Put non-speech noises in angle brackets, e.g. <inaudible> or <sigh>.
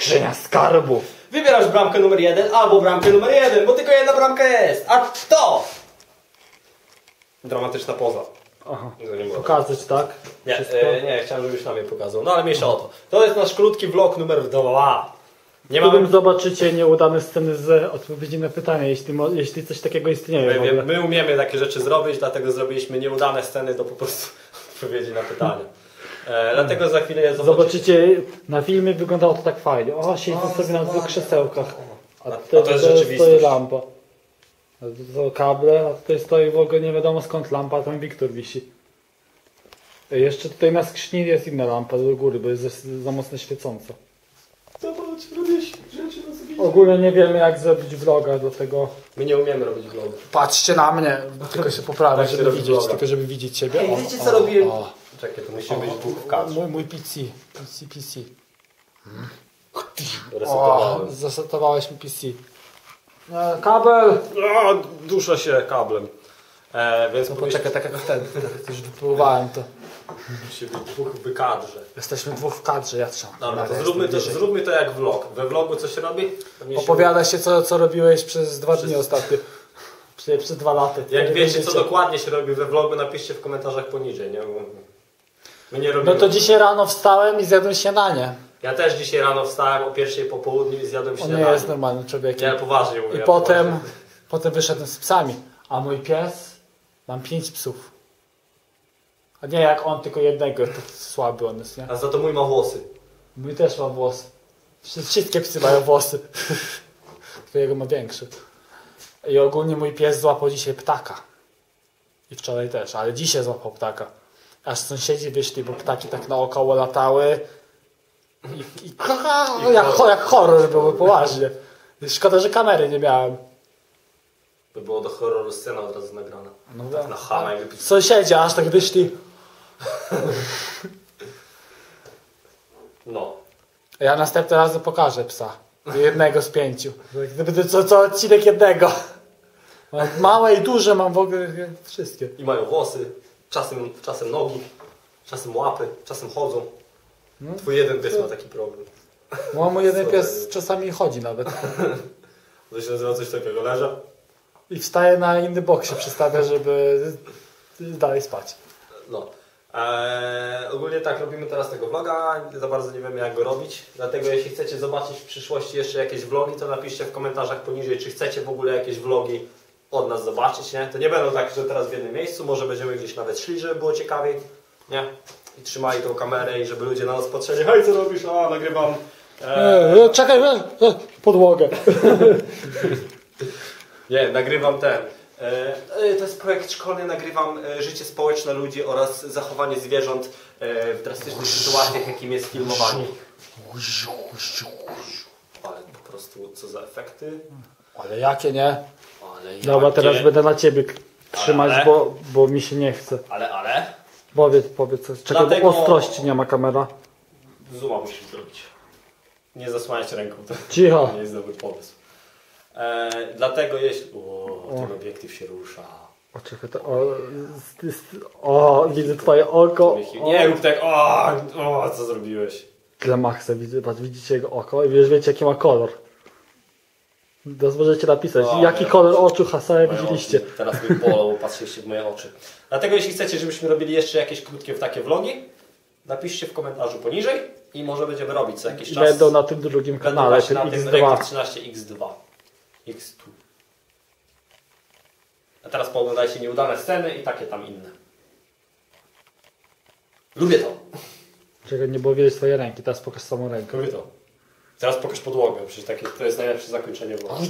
Skrzynia skarbów. Wybierasz bramkę numer jeden albo bramkę numer jeden, bo tylko jedna bramka jest. A to! Dramatyczna poza. Aha. Pokazać, tak? Nie, e, nie, chciałem, żebyś nam je pokazał. No ale mniejsza o to. To jest nasz krótki vlog numer dwa. Nie W którym mamy... zobaczycie nieudane sceny z odpowiedzi na pytania, jeśli, jeśli coś takiego istnieje My, my umiemy takie rzeczy zrobić, dlatego zrobiliśmy nieudane sceny do po prostu <laughs> odpowiedzi na pytania. E, dlatego za chwilę je zobaczycie. Zobaczycie, na filmie wyglądało to tak fajnie. O, siedzę O, sobie na dwóch krzesełkach. A A- tutaj a to jest stoi rzeczywistość. lampa. A tu są kable, a tutaj stoi w ogóle nie wiadomo skąd lampa, a tam Wiktor wisi. Jeszcze tutaj na skrzyni jest inna lampa do góry, bo jest za, za mocno świecąca. Zobacz, robisz rzeczy na sobie. Ogólnie nie wiemy jak zrobić vloga do tego. My nie umiemy robić vlogów. Patrzcie na mnie, tylko się poprawię, Tak żeby widzieć, vloga. tylko żeby widzieć siebie. Ej, O, wiecie o, co robiłem? O. Czekaj, to musimy być dwóch w kadrze. Mój, mój PC, PC, PC. O, Resetowałem. zasetowałeś mi PC. E, kabel! O, duszę się kablem. E, więc No powinniśmy poczekaj, tak jak wtedy, tak już wypróbowałem to. się być dwóch w kadrze. Jesteśmy dwóch w kadrze, ja trzymam. Dobra, to zróbmy to, jestem bliżej. zróbmy to jak vlog. We vlogu co się robi? Pewnie się- Opowiadaj się, co, co robiłeś przez dwa dni ostatnio. Przez, przez dwa lata. Jak wiecie co dokładnie się robi we vlogu, napiszcie w komentarzach poniżej, nie? Bo My nie robimy. No to dzisiaj rano wstałem i zjadłem śniadanie. Ja też dzisiaj rano wstałem o pierwszej po południu i zjadłem On śniadanie. nie jest normalnym człowiekiem. Ja poważnie mówię. I ja potem, poważnie. potem wyszedłem z psami. A mój pies, mam pięć psów. A nie jak on, tylko jednego, to słaby on jest, nie? A za to mój ma włosy. Mój też ma włosy. Wszy- Wszystkie psy mają włosy. <laughs> Twojego ma większy. I ogólnie mój pies złapał dzisiaj ptaka. I wczoraj też, ale dzisiaj złapał ptaka. Aż sąsiedzi wyszli, bo ptaki tak naokoło latały. I, i, I jak, horror. jak horror było, poważnie. Szkoda, że kamery nie miałem. By było do horroru scena od razu nagrana. No, Tak na chama jakby... Sąsiedzi aż tak wyszli. No. Ja następnym razem pokażę psa. Jednego z pięciu. Jak Gdyby co, co odcinek jednego. Małe i duże mam w ogóle wszystkie. I mają włosy, czasem, czasem nogi, czasem łapy, czasem chodzą. No. Twój jeden pies ma taki problem. No, mój jeden <laughs> pies to czasami chodzi nawet. <laughs> To się nazywa coś takiego, leża. I wstaje na inny bok się przystawia, żeby dalej spać. No. Eee, ogólnie tak, robimy teraz tego vloga, za bardzo nie wiemy jak go robić, dlatego jeśli chcecie zobaczyć w przyszłości jeszcze jakieś vlogi, to napiszcie w komentarzach poniżej, czy chcecie w ogóle jakieś vlogi od nas zobaczyć, nie? To nie będą tak, że teraz w jednym miejscu, może będziemy gdzieś nawet szli, żeby było ciekawiej, nie? I trzymali tą kamerę i żeby ludzie na nas patrzyli, hej co robisz, a nagrywam... Eee, czekaj, e, e, podłogę. <laughs> Nie, nagrywam ten. To jest projekt szkolny, nagrywam życie społeczne ludzi oraz zachowanie zwierząt w drastycznych sytuacjach, jakim jest filmowanie. Ale po prostu co za efekty. Ale jakie nie? Ale Dobra, jakie? teraz będę na ciebie k- trzymać, Ale? bo, bo mi się nie chce. Ale, ale. Powiedz, powiedz coś. Czekaj, Dlatego- ostrości nie ma kamera. Zuma musisz zrobić. Nie zasłaniać ręką, to Cicho. <laughs> nie jest dobry pomysł. E, dlatego jeśli... O, ten obiektyw się rusza. O, czekaj, to, o, z- z- o, widzę twoje oko. Nie rób tak, o, o, co zrobiłeś? Widzę, patrz, widzicie jego oko i wiesz, wiecie jaki ma kolor. Teraz możecie napisać, jaki nie. kolor oczu Hasana widzieliście. oczy Teraz mi bolą, bo patrzyliście w moje oczy. Dlatego jeśli chcecie, żebyśmy robili jeszcze jakieś krótkie takie vlogi, napiszcie w komentarzu poniżej i może będziemy robić co jakiś czas. Będą na tym drugim kanale, tym na tym X2. Rekord 13X2. X2. A teraz pooglądajcie nieudane sceny i takie tam inne. Lubię to. Czekaj, nie było widać twojej ręki, teraz pokaż samą rękę. Lubię to. Teraz pokaż podłogę, przecież takie, to jest najlepsze zakończenie vlogu.